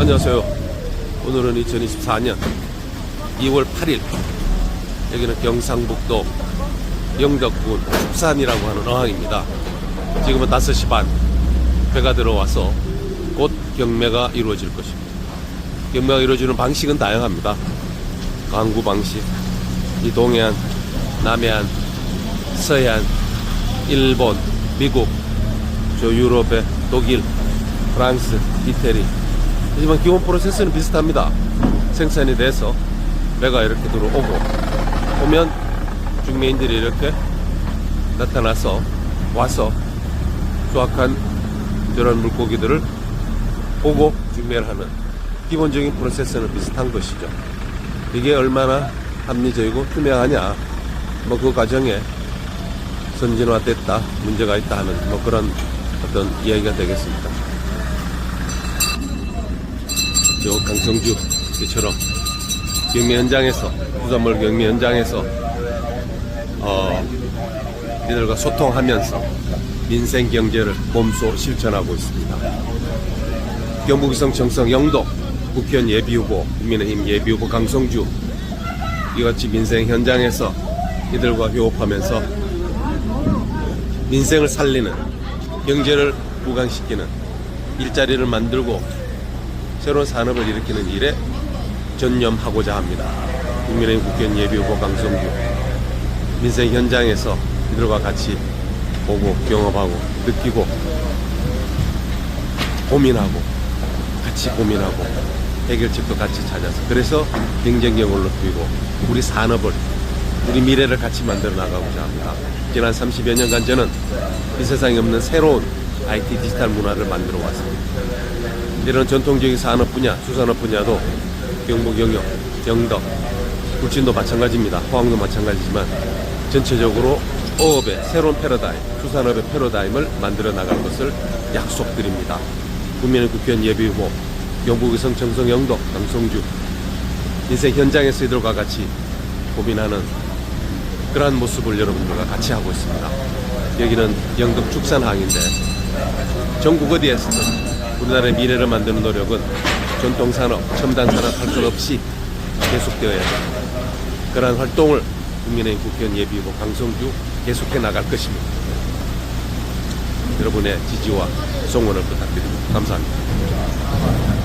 안녕하세요. 오늘은 2024년 2월 8일. 여기는 경상북도 영덕군 축산이라고 하는 어항입니다. 지금은 5시 반. 배가 들어와서 곧 경매가 이루어질 것입니다. 경매가 이루어지는 방식은 다양합니다. 광구 방식, 이 동해안, 남해안, 서해안, 일본, 미국, 저 유럽의 독일, 프랑스, 이태리. 하지만 기본 프로세스는 비슷합니다. 생산이 돼서 배가 이렇게 들어오고 오면 중매인들이 이렇게 나타나서 와서 수확한 저런 물고기들을 보고 중매를 하는 기본적인 프로세스는 비슷한 것이죠. 이게 얼마나 합리적이고 투명하냐, 뭐 그 과정에 선진화됐다, 문제가 있다 하는 뭐 그런 어떤 이야기가 되겠습니다. 저 강성주처럼 경매 현장에서 부산물 경매 현장에서 어 이들과 소통하면서 민생 경제를 몸소 실천하고 있습니다. 경북위성 청성 영도 국회의원 예비후보 국민의힘 예비후보 강성주 이같이 민생 현장에서 이들과 협업하면서 민생을 살리는 경제를 부강시키는 일자리를 만들고 새로운 산업을 일으키는 일에 전념하고자 합니다. 국민의힘 국회의원 예비후보 강성주 민생 현장에서 이들과 같이 보고 경험하고 느끼고 고민하고 같이 고민하고 해결책도 같이 찾아서 그래서 경쟁력을 높이고 우리 산업을 우리 미래를 같이 만들어 나가고자 합니다. 지난 30여 년간 저는 이 세상에 없는 새로운 IT 디지털 문화를 만들어 왔습니다. 이런 전통적인 산업 분야, 수산업 분야도 경북 영역, 영덕, 울진도 마찬가지입니다. 포항도 마찬가지지만 전체적으로 어업의 새로운 패러다임, 수산업의 패러다임을 만들어 나갈 것을 약속드립니다. 국민의 국회의원 예비후보, 경북의성 정성 영덕 강성주 인생 현장에서 이들과 같이 고민하는 그러한 모습을 여러분들과 같이 하고 있습니다. 여기는 영덕 축산항인데 전국 어디에서든 우리나라의 미래를 만드는 노력은 전통 산업, 첨단 산업 할 것 없이 계속되어야 합니다. 그러한 활동을 국민의힘 국회의원 예비후보 강성주 계속해 나갈 것입니다. 여러분의 지지와 성원을 부탁드립니다. 감사합니다.